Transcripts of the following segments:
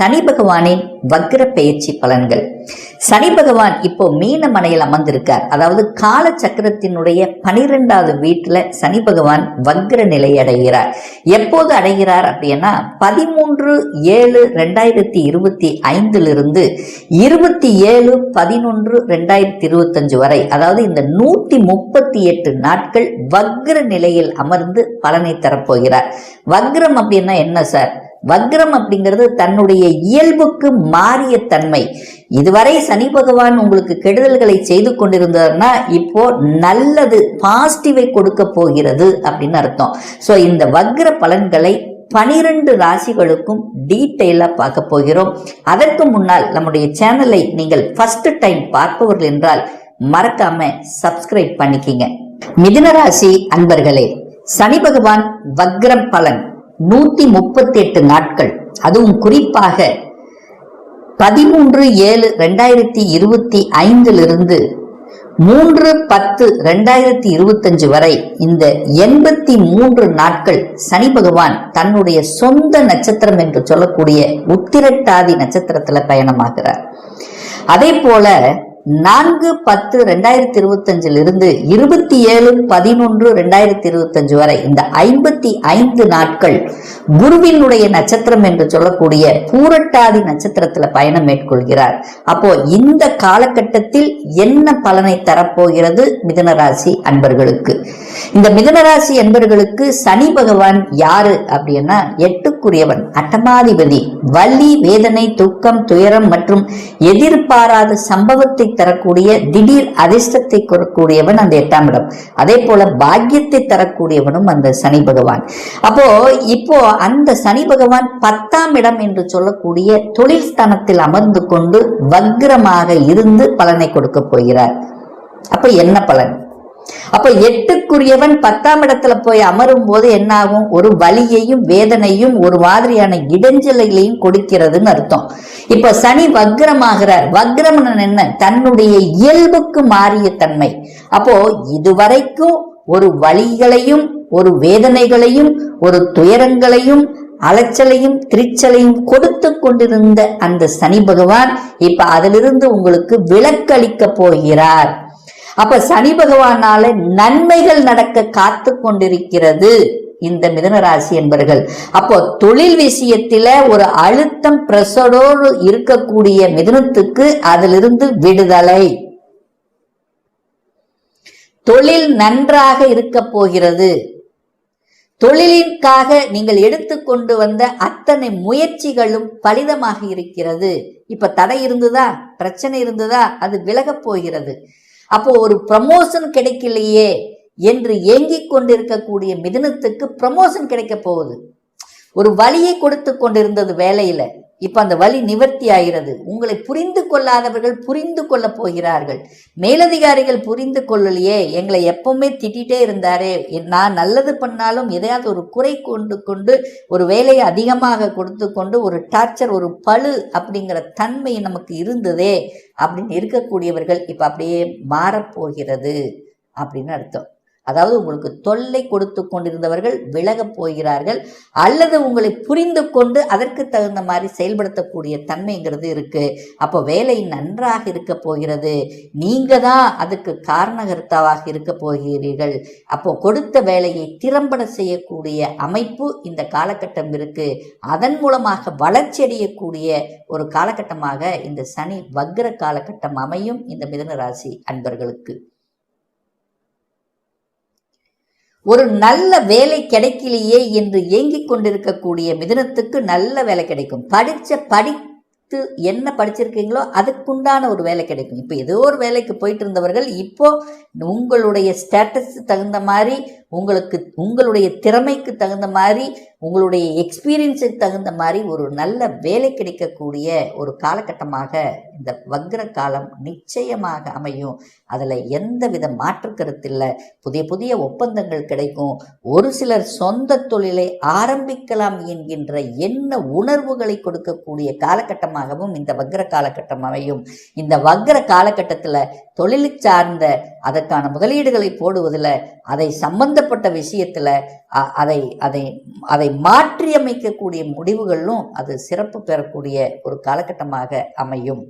சனி பகவானின் வக்ர பெயர்ச்சி பலன்கள். சனி பகவான் இப்போ மீன மனையில் அமர்ந்திருக்கார். அதாவது கால சக்கரத்தினுடைய பனிரெண்டாவது வீட்டுல சனி பகவான் வக்ர நிலை அடைகிறார். எப்போது அடைகிறார் அப்படின்னா பதிமூன்று ஏழு ரெண்டாயிரத்தி இருபத்தி ஐந்திலிருந்து இருபத்தி ஏழு பதினொன்று ரெண்டாயிரத்தி இருபத்தஞ்சு வரை. அதாவது இந்த நூத்தி முப்பத்தி எட்டு நாட்கள் வக்ர நிலையில் அமர்ந்து பலனை தரப்போகிறார். வக்ரம் அப்படின்னா என்ன சார்? வக்ரம் அப்படிங்கிறது தன்னுடைய இயல்புக்கு மாறிய தன்மை. இதுவரை சனி பகவான் உங்களுக்கு கெடுதல்களை செய்து கொண்டிருந்தார்னா இப்போ நல்லது பாசிட்டிவை கொடுக்க போகிறது அப்படின்னு அர்த்தம். ஸோ இந்த வக்ர பலன்களை பனிரெண்டு ராசிகளுக்கும் டீட்டெயிலாக பார்க்க போகிறோம். அதற்கு முன்னால் நம்முடைய சேனலை நீங்கள் ஃபர்ஸ்ட் டைம் பார்ப்பவர்கள் என்றால் மறக்காம சப்ஸ்கிரைப் பண்ணிக்கிங்க. மிதுனராசி அன்பர்களே சனி பகவான் வக்ரம் பலன். நூத்தி முப்பத்தி எட்டு நாட்கள். அதுவும் குறிப்பாக பதிமூன்று ஏழு ரெண்டாயிரத்தி இருபத்தி ஐந்திலிருந்து மூன்று பத்து ரெண்டாயிரத்தி இருபத்தஞ்சு வரை இந்த எண்பத்தி மூன்று நாட்கள் சனி பகவான் தன்னுடைய சொந்த நட்சத்திரம் என்று சொல்லக்கூடிய உத்திரட்டாதி நட்சத்திரத்துல பயணமாகிறார். அதே போல நான்கு பத்து ரெண்டாயிரத்தி இருபத்தஞ்சில் இருந்து இருபத்தி ஏழு பதினொன்று ரெண்டாயிரத்தி இருபத்தஞ்சு வரை இந்த ஐம்பத்தி ஐந்து நாட்கள் குருவினுடைய நட்சத்திரம் என்று சொல்லக்கூடிய பூரட்டாதி நட்சத்திரத்துல பயணம் மேற்கொள்கிறார். அப்போ இந்த காலகட்டத்தில் என்ன பலனை தரப்போகிறது மிதனராசி அன்பர்களுக்கு? இந்த மிதனராசி அன்பர்களுக்கு சனி பகவான் யாரு அப்படின்னா எட்டுக்குரியவன் அட்டமாதிபதி. வலி வேதனை துக்கம் துயரம் மற்றும் எதிர்பாராத சம்பவத்தை தரக்கூடிய திடீர் அதிர்ஷ்டத்தை கொடுக்கக்கூடியவன் அந்த எட்டாம் இடம். அதே போல பாக்கியத்தை தரக்கூடியவனும் அந்த சனி பகவான். அப்போ இப்போ அந்த சனி பகவான் பத்தாம் இடம் என்று சொல்லக்கூடிய தொழில் ஸ்தானத்தில் அமர்ந்து கொண்டு வக்ரமாக இருந்து பலனை கொடுக்க போகிறார். அப்ப என்ன பலன்? அப்ப எட்டுக்குரியவன் பத்தாம் இடத்துல போய் அமரும் போது என்ன ஆகும் ஒரு வலியையும் வேதனையும் ஒரு மாதிரியான இடைஞ்சலையும் கொடுக்கிறதுன்னு அர்த்தம். இப்ப சனி வக்ரமாகிறார். வக்ரம் என்ன? தன்னுடைய இயல்புக்கு மாறிய தன்மை. அப்போ இதுவரைக்கும் ஒரு வழிகளையும் ஒரு வேதனைகளையும் ஒரு துயரங்களையும் அலைச்சலையும் திரிச்சலையும் கொடுத்து கொண்டிருந்த அந்த சனி பகவான் இப்ப அதிலிருந்து உங்களுக்கு விலக்களிக்க போகிறார். அப்ப சனி பகவானால நன்மைகள் நடக்க காத்து கொண்டிருக்கிறது இந்த மிதனராசி என்பர்கள். அப்போ தொழில் விஷயத்தில ஒரு அழுத்தம் பிரசடோடு இருக்கக்கூடிய மிதனத்துக்கு அதிலிருந்து விடுதலை. தொழில் நன்றாக இருக்க போகிறது. தொழிலிற்காக நீங்கள் எடுத்துக்கொண்டு வந்த அத்தனை முயற்சிகளும் பலிதமாக இருக்கிறது. இப்ப தடை இருந்ததா? பிரச்சனை இருந்ததா? அது விலகப் போகிறது. அப்போ ஒரு ப்ரமோஷன் கிடைக்கலையே என்று ஏங்கிக் கொண்டிருக்கக்கூடிய மிதனத்துக்கு ப்ரமோஷன் கிடைக்க போகுது. ஒரு வழியை கொடுத்து கொண்டிருந்தது வேலையில. இப்போ அந்த வழி நிவர்த்தி ஆகிறது. உங்களை புரிந்து கொள்ளாதவர்கள் புரிந்து கொள்ள போகிறார்கள். மேலதிகாரிகள் புரிந்து கொள்ளலையே எங்களை எப்பவுமே திட்டிகிட்டே இருந்தாரே. நான் நல்லது பண்ணாலும் எதையாவது ஒரு குறை கொண்டு கொண்டு ஒரு வேலையை அதிகமாக கொடுத்து கொண்டு ஒரு டார்ச்சர் ஒரு பழு அப்படிங்கிற தன்மை நமக்கு இருந்ததே அப்படின்னு இருக்கக்கூடியவர்கள் இப்போ அப்படியே மாறப்போகிறது அப்படின்னு அர்த்தம். அதாவது உங்களுக்கு தொல்லை கொடுத்து கொண்டிருந்தவர்கள் விலகப் போகிறார்கள் அல்லது உங்களை புரிந்து கொண்டு அதற்கு தகுந்த மாதிரி செயல்படுத்தக்கூடிய தன்மைங்கிறது இருக்கு. அப்போ வேலை நன்றாக இருக்க போகிறது. நீங்க தான் அதுக்கு காரணகர்த்தாவாக இருக்க போகிறீர்கள். அப்போ கொடுத்த வேலையை திறம்பட செய்யக்கூடிய அமைப்பு இந்த காலகட்டம் இருக்கு. அதன் மூலமாக வளர்ச்சி அடையக்கூடிய ஒரு காலகட்டமாக இந்த சனி வக்ர காலகட்டம் அமையும் இந்த மிதன ராசி அன்பர்களுக்கு. ஒரு நல்ல வேலை கிடைக்கலையே என்று ஏங்கிக் கொண்டிருக்கக்கூடிய மிதுனத்துக்கு நல்ல வேலை கிடைக்கும். படித்த படித்து என்ன படிச்சிருக்கீங்களோ அதுக்குண்டான ஒரு வேலை கிடைக்கும். இப்போ ஏதோ ஒரு வேலைக்கு போயிட்டு இருந்தவர்கள் இப்போ உங்களுடைய ஸ்டேட்டஸ் தகுந்த மாதிரி உங்களுக்கு உங்களுடைய திறமைக்கு தகுந்த மாதிரி உங்களுடைய எக்ஸ்பீரியன்ஸுக்கு தகுந்த மாதிரி ஒரு நல்ல வேலை கிடைக்கக்கூடிய ஒரு காலகட்டமாக இந்த வக்ர காலம் நிச்சயமாக அமையும். அதில் எந்த வித மாற்று கருத்தில்லை புதிய புதிய ஒப்பந்தங்கள் கிடைக்கும். ஒரு சிலர் சொந்த தொழிலை ஆரம்பிக்கலாம் என்கின்ற என்ன உணர்வுகளை கொடுக்கக்கூடிய காலகட்டமாகவும் இந்த வக்ர காலகட்டம் அமையும். இந்த வக்ர காலகட்டத்தில் தொழிலை சார்ந்த அதற்கான முதலீடுகளை போடுவதில் அதை சம்பந்த சம்பந்தப்பட்ட விஷயத்தில் அதை அதை அதை மாற்றி அமைக்கக்கூடிய முடிவுகளும் அது சிறப்பு பெறக்கூடிய ஒரு காலகட்டமாக அமையும்.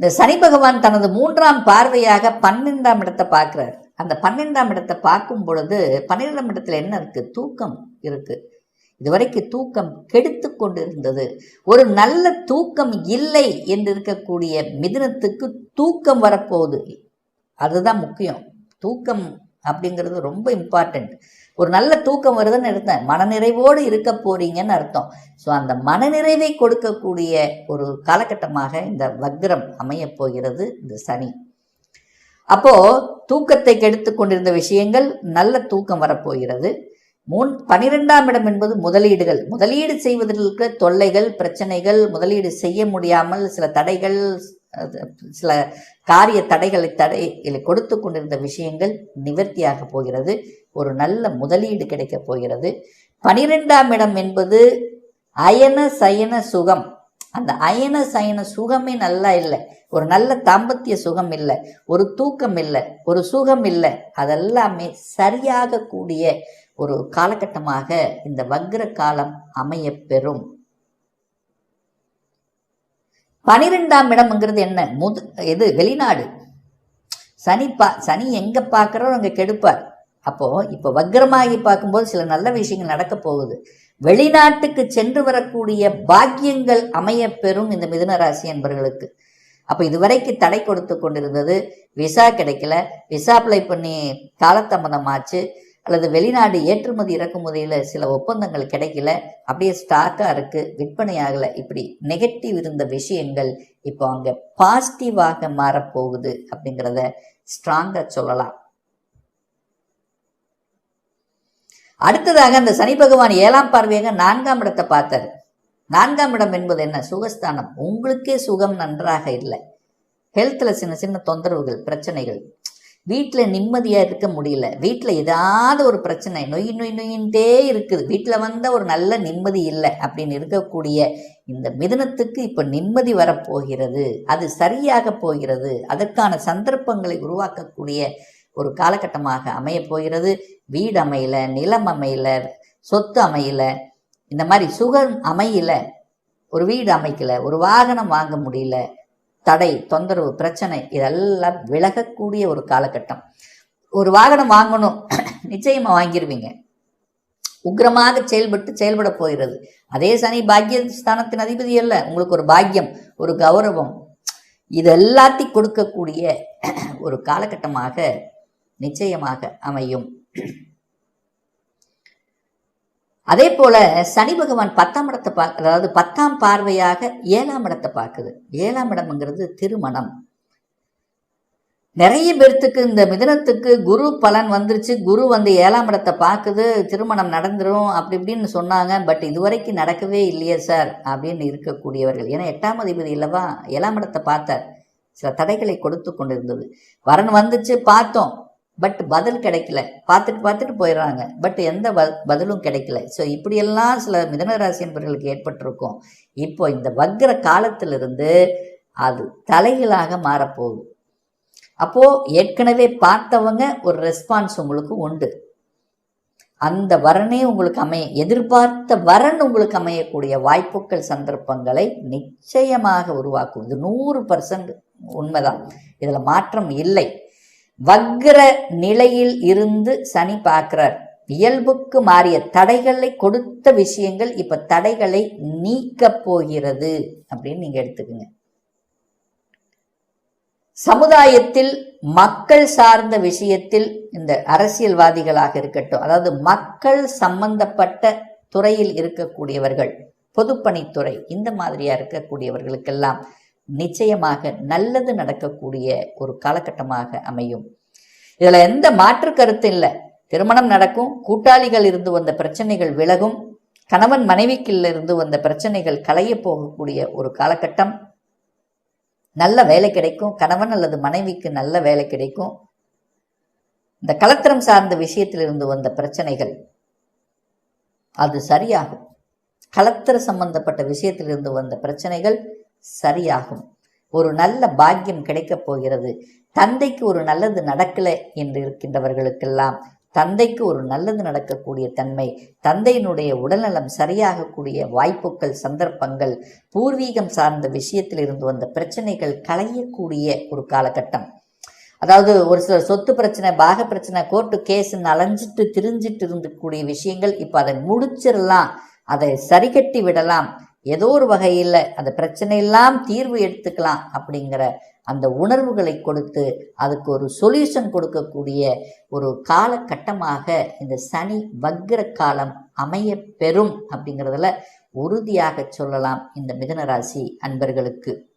இந்த சனி பகவான் தனது மூன்றாம் பார்வையாக பன்னெண்டாம் இடத்தை பார்க்குறார். அந்த பன்னெண்டாம் இடத்தை பார்க்கும் பொழுது பன்னிரெண்டாம் இடத்துல என்ன இருக்கு? தூக்கம் இருக்கு. இதுவரைக்கும் தூக்கம் கெடுத்து கொண்டிருந்தது. ஒரு நல்ல தூக்கம் இல்லை என்று இருக்கக்கூடிய மிதனத்துக்கு தூக்கம் வரப்போகுது. அதுதான் முக்கியம். தூக்கம் அப்படிங்கிறது ரொம்ப இம்பார்ட்டண்ட் ஒரு நல்ல தூக்கம் வருதுன்னு அர்த்தம் மனநிறைவோடு இருக்க போறீங்கன்னு அர்த்தம். ஸோ அந்த மனநிறைவை கொடுக்கக்கூடிய ஒரு காலகட்டமாக இந்த வக்ரம் அமையப் போகிறது இந்த சனி. அப்போ தூக்கத்தை கெடுத்து கொண்டிருந்த விஷயங்கள் நல்ல தூக்கம் வரப்போகிறது. மூன் பனிரெண்டாம் இடம் என்பது முதலீடுகள். முதலீடு செய்வதில் இருக்கிற தொல்லைகள் பிரச்சனைகள் முதலீடு செய்ய முடியாமல் சில தடைகள் சில காரிய தடைகளை தடை கொடுத்து கொண்டிருந்த விஷயங்கள் நிவர்த்தியாக போகிறது. ஒரு நல்ல முதலீடு கிடைக்கப் போகிறது. பனிரெண்டாம் இடம் என்பது அயன சயன சுகம். அந்த அயன சயன சுகமே நல்லா இல்லை. ஒரு நல்ல தாம்பத்திய சுகம் இல்லை. ஒரு தூக்கம் இல்லை. ஒரு சுகம் இல்லை. அதெல்லாமே சரியாக கூடிய ஒரு காலகட்டமாக இந்த வக்ர காலம் அமையப்பெறும் பெறும். பனிரெண்டாம் இடம்ங்கிறது என்ன? முது எது வெளிநாடு. சனி பா சனி எங்கே பார்க்குறோ அங்கே கெடுப்பார். அப்போது இப்போ வக்ரமாகி பார்க்கும்போது சில நல்ல விஷயங்கள் நடக்க போகுது. வெளிநாட்டுக்கு சென்று வரக்கூடிய பாக்கியங்கள் அமைய பெறும் இந்த மிதுன ராசி என்பவர்களுக்கு அப்போ இதுவரைக்கு தடை கொடுத்து கொண்டிருந்தது விசா கிடைக்கல. விசா அப்ளை பண்ணி காலதாமதமாச்சு அல்லது வெளிநாடு ஏற்றுமதி இறக்குமதியில் சில ஒப்பந்தங்கள் கிடைக்கல அப்படியே ஸ்டாக்காக இருக்குது விற்பனை ஆகலை இப்படி நெகட்டிவ் இருந்த விஷயங்கள் இப்போ அங்கே பாசிட்டிவாக மாறப்போகுது அப்படிங்கிறத ஸ்ட்ராங்காக சொல்லலாம். அடுத்ததாக அந்த சனி பகவான் ஏழாம் பார்வையாக நான்காம் இடத்தை பார்த்தார். நான்காம் இடம் என்பது என்ன? சுகஸ்தானம். உங்களுக்கே சுகம் நன்றாக இல்லை. ஹெல்த்தில் சின்ன சின்ன தொந்தரவுகள் பிரச்சனைகள். வீட்டில் நிம்மதியாக இருக்க முடியல. வீட்டில் ஏதாவது ஒரு பிரச்சனை நொய் நொய் நொயின்ட்டே இருக்குது. வீட்டில் வந்தால் ஒரு நல்ல நிம்மதி இல்லை அப்படின்னு இருக்கக்கூடிய இந்த மிதனத்துக்கு இப்போ நிம்மதி வரப்போகிறது. அது சரியாக போகிறது. அதற்கான சந்தர்ப்பங்களை உருவாக்கக்கூடிய ஒரு காலகட்டமாக அமையப் போகிறது. வீடு அமையல நிலம் அமையல சொத்து அமையல இந்த மாதிரி சுகம் அமையல. ஒரு வீடு அமைக்கல ஒரு வாகனம் வாங்க முடியல. தடை தொந்தரவு பிரச்சனை இதெல்லாம் விலகக்கூடிய ஒரு காலகட்டம். ஒரு வாகனம் வாங்கணும் நிச்சயமா வாங்கிடுவீங்க உக்கிரமாக செயல்பட்டு செயல்பட போகிறது. அதே சனி பாக்கியஸ்தானத்தின் அதிபதி அல்ல. உங்களுக்கு ஒரு பாக்கியம் ஒரு கௌரவம். இது எல்லாத்தையும் கொடுக்கக்கூடிய ஒரு காலகட்டமாக நிச்சயமாக அமையும். அதே போல சனி பகவான் பத்தாம் இடத்தை பா அதாவது பத்தாம் பார்வையாக ஏழாம் இடத்தை பார்க்குது. ஏழாம் இடம்ங்கிறது திருமணம். நிறைய பேர்த்துக்கு இந்த மிதனத்துக்கு குரு பலன் வந்துருச்சு. குரு வந்து ஏழாம் இடத்தை பார்க்குது திருமணம் நடந்துடும் அப்படி இப்படின்னு சொன்னாங்க. பட் இதுவரைக்கும் நடக்கவே இல்லையே சார் அப்படின்னு இருக்கக்கூடியவர்கள். ஏன்னா எட்டாம் அதிபதி இல்லவா ஏழாம் இடத்தை பார்த்தார். சில தடைகளை கொடுத்து கொண்டிருந்தது. வரன் வந்துச்சு பார்த்தோம். பட் பதில் கிடைக்கல. பார்த்துட்டு பார்த்துட்டு போயிடுறாங்க. பட் எந்த ப பதிலும் கிடைக்கல. ஸோ இப்படியெல்லாம் சில மிதனராசி என்பவர்களுக்கு ஏற்பட்டிருக்கும். இப்போ இந்த வக்ர காலத்திலிருந்து அது தலைகளாக மாறப்போகுது. அப்போது ஏற்கனவே பார்த்தவங்க ஒரு ரெஸ்பான்ஸ் உங்களுக்கு உண்டு. அந்த வரனே உங்களுக்கு அமைய எதிர்பார்த்த வரன் உங்களுக்கு அமையக்கூடிய வாய்ப்புகள் சந்தர்ப்பங்களை நிச்சயமாக உருவாக்கும். இது நூறு பர்சன்ட் உண்மைதான். இதில் மாற்றம் இல்லை. வக்ர நிலையில் இருந்து சனி பார்க்கிறார். இயல்புக்கு மாறிய தடைகளை கொடுத்த விஷயங்கள் இப்ப தடைகளை நீக்கப் போகிறது அப்படின்னு நீங்க எடுத்துக்கோங்க. சமுதாயத்தில் மக்கள் சார்ந்த விஷயத்தில் இந்த அரசியல்வாதிகளாக இருக்கட்டும் அதாவது மக்கள் சம்பந்தப்பட்ட துறையில் இருக்கக்கூடியவர்கள் பொதுப்பணித்துறை இந்த மாதிரியா இருக்கக்கூடியவர்களுக்கெல்லாம் நிச்சயமாக நல்லது நடக்கக்கூடிய ஒரு காலகட்டமாக அமையும். இதில் எந்த மாற்று கருத்து இல்லை. திருமணம் நடக்கும் கூட்டாளிகள் இருந்து வந்த பிரச்சனைகள் விலகும் கணவன் மனைவிக்குள்ள இருந்து வந்த பிரச்சனைகள் களைய போகக்கூடிய ஒரு காலகட்டம். நல்ல வேலை கிடைக்கும் கணவன் அல்லது மனைவிக்கு நல்ல வேலை கிடைக்கும். இந்த கலத்திரம் சார்ந்த விஷயத்திலிருந்து வந்த பிரச்சனைகள் அது சரியாகும். கலத்திர சம்பந்தப்பட்ட விஷயத்திலிருந்து வந்த பிரச்சனைகள் சரியாகும். ஒரு நல்ல பாக்கியம் கிடைக்கப் போகிறது. தந்தைக்கு ஒரு நல்லது நடக்கலை என்று இருக்கின்றவர்களுக்கெல்லாம் தந்தைக்கு ஒரு நல்லது நடக்கக்கூடிய தன்மை தந்தையினுடைய உடல்நலம் சரியாகக்கூடிய வாய்ப்புகள் சந்தர்ப்பங்கள் பூர்வீகம் சார்ந்த விஷயத்தில் இருந்து வந்த பிரச்சனைகள் களையக்கூடிய ஒரு காலகட்டம். அதாவது ஒரு சில சொத்து பிரச்சனை பாக பிரச்சனை கோர்ட்டு கேஸ் அலைஞ்சிட்டு திரிஞ்சிட்டு இருந்தக்கூடிய விஷயங்கள் இப்போ அதை முடிச்சிடலாம். அதை சரிகட்டி விடலாம். ஏதோ ஒரு வகையில் அந்த பிரச்சனையெல்லாம் தீர்வு எடுத்துக்கலாம் அப்படிங்கிற அந்த உணர்வுகளை கொடுத்து அதுக்கு ஒரு சொல்யூஷன் கொடுக்கக்கூடிய ஒரு காலகட்டமாக இந்த சனி வக்ர காலம் அமைய பெறும் அப்படிங்கிறதுல உறுதியாக சொல்லலாம் இந்த மிதனராசி அன்பர்களுக்கு.